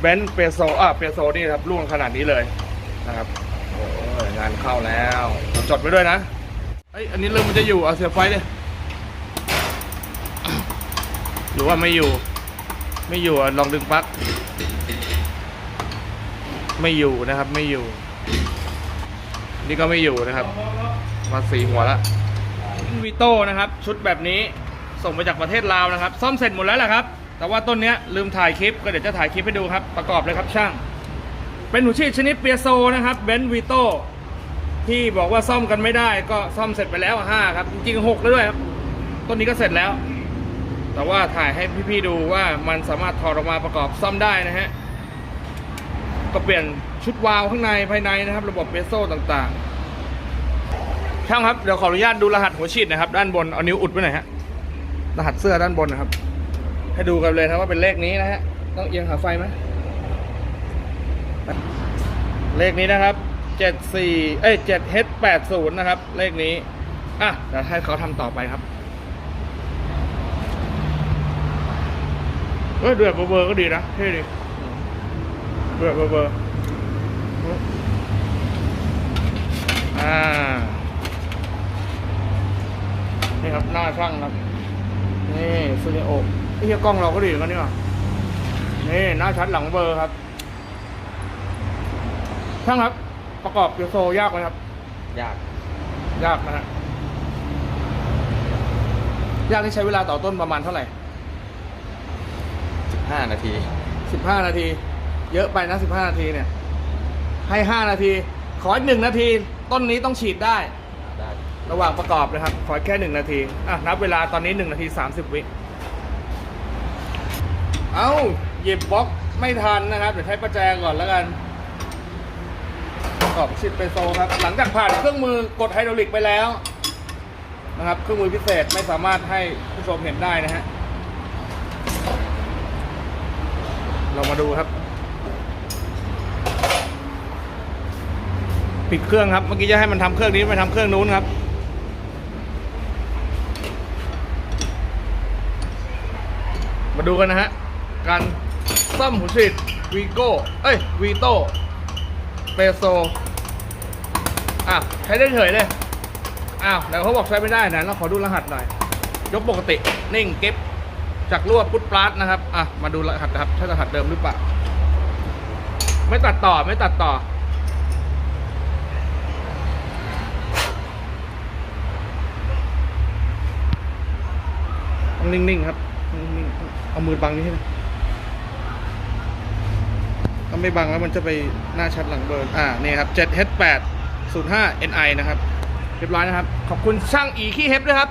เบนซ์เปโซอะเปโซนี่ครับร่วงขนาดนี้เลยนะครับโอ้ยงานเข้าแล้วจดไว้ด้วยนะเอ้ยอันนี้เริ่มมันจะอยู่เอาเสียบไฟเลยหรือว่าไม่อยู่ ไม่อยู่อะลองดึงปลั๊กไม่อยู่นะครับไม่อยู่ นี่ก็ไม่อยู่นะครับ มาสีหัวละวีโต้นะครับ ชุดแบบนี้ส่งมาจากประเทศลาวนะครับ ซ่อมเสร็จหมดแล้วแหละครับ แต่ว่าต้นเนี้ยลืมถ่ายคลิปก็เดี๋ยวจะถ่ายคลิปให้ดูครับ ประกอบเลยครับช่าง เป็นหูชีพชนิดเปียโซนะครับเบนซ์วีโต้ที่บอกว่าซ่อมกันไม่ได้ก็ซ่อมเสร็จไปแล้วห้าครับ จริงๆหกแล้วด้วยครับ ต้นนี้ก็เสร็จแล้ว แต่ว่าถ่ายให้พี่ๆดูว่ามันสามารถถอดออกมาประกอบซ่อมได้นะฮะก็เปลี่ยนชุดวาล์วข้างในภายในนะครับ ระบบเปียโซต่างๆช่างครับเดี๋ยวขออนุญาตดูรหัสหัวฉีดนะครับ ด้านบนเอานิ้วอุดไว้หน่อยฮะรหัสเสื้อด้านบนนะครับ ให้ดูกันเลยนะว่าเป็นเลขนี้นะฮะ ต้องเอียงหาไฟไหมเลขนี้นะครับ 74 เอ้ย 7H80 นะครับ เลขนี้ อะเดี๋ยวให้เขาทำต่อไปครับเอ้ยเดือดเบอร์ก็ดีนะ เท่ดีเดือดเบอร์อ่า นี่ครับ หน้าช่างครับ นี่ซูนิโอไอ้เหี้ยกล้องเราก็ดีเหมือนกันนี่หว่านี่หน้าชัดหลังเบอร์ครับช่างครับ ประกอบเปียโซยากไหมครับ ยาก ยากนะฮะยากที่ใช้เวลาต่อต้นประมาณเท่าไหร่5นาทีสิบห้านาที เยอะไปนะสิบห้านาทีเนี่ย ให้ห้านาที ขออีกหนึ่งนาที ต้นนี้ต้องฉีดได้ได้ ระหว่างประกอบนะครับ ขอแค่หนึ่งนาที อะ นับเวลาตอนนี้หนึ่งนาทีสามสิบวิ เอา้า หยิบบล็อกไม่ทันนะครับ เดี๋ยวใช้ประแจก่อนแล้วกัน ประกอบชิดไปโซครับ หลังจากผ่านเครื่องมือกดไฮดรอลิกไปแล้ว นะครับ เครื่องมือพิเศษไม่สามารถให้ผู้ชมเห็นได้นะฮะ เรามาดูครับ ปิดเครื่องครับ เมื่อกี้จะให้มันทำเครื่องนี้ไปทำเครื่องนู้นครับ มาดูกันนะฮะ การซ่อมหัวฉีดวีโก้ เอ้ยวีโต้เปโซ อะ ใช้ได้เฉยเลย อ้าวแต่เขาบอกใช้ไม่ได้นะเราขอดูรหัสหน่อย ยกปกติ นิ่งเก็บ จากรั่วพุทปลัสนะครับ อะ มาดูรหัสนะครับ ใช่รหัสเดิมหรือเปล่า ไม่ตัดต่อ ไม่ตัดต่อต้องนิ่งๆครับ เอามือบังนี่ให้นะถ้าไม่บังแล้วมันจะไปหน้าชัดหลังเบิร์นอ่า นี่ครับ 7H8 05NI นะครับ เรียบร้อยนะครับ ขอบคุณช่างอีขี้เฮฟด้วยครับ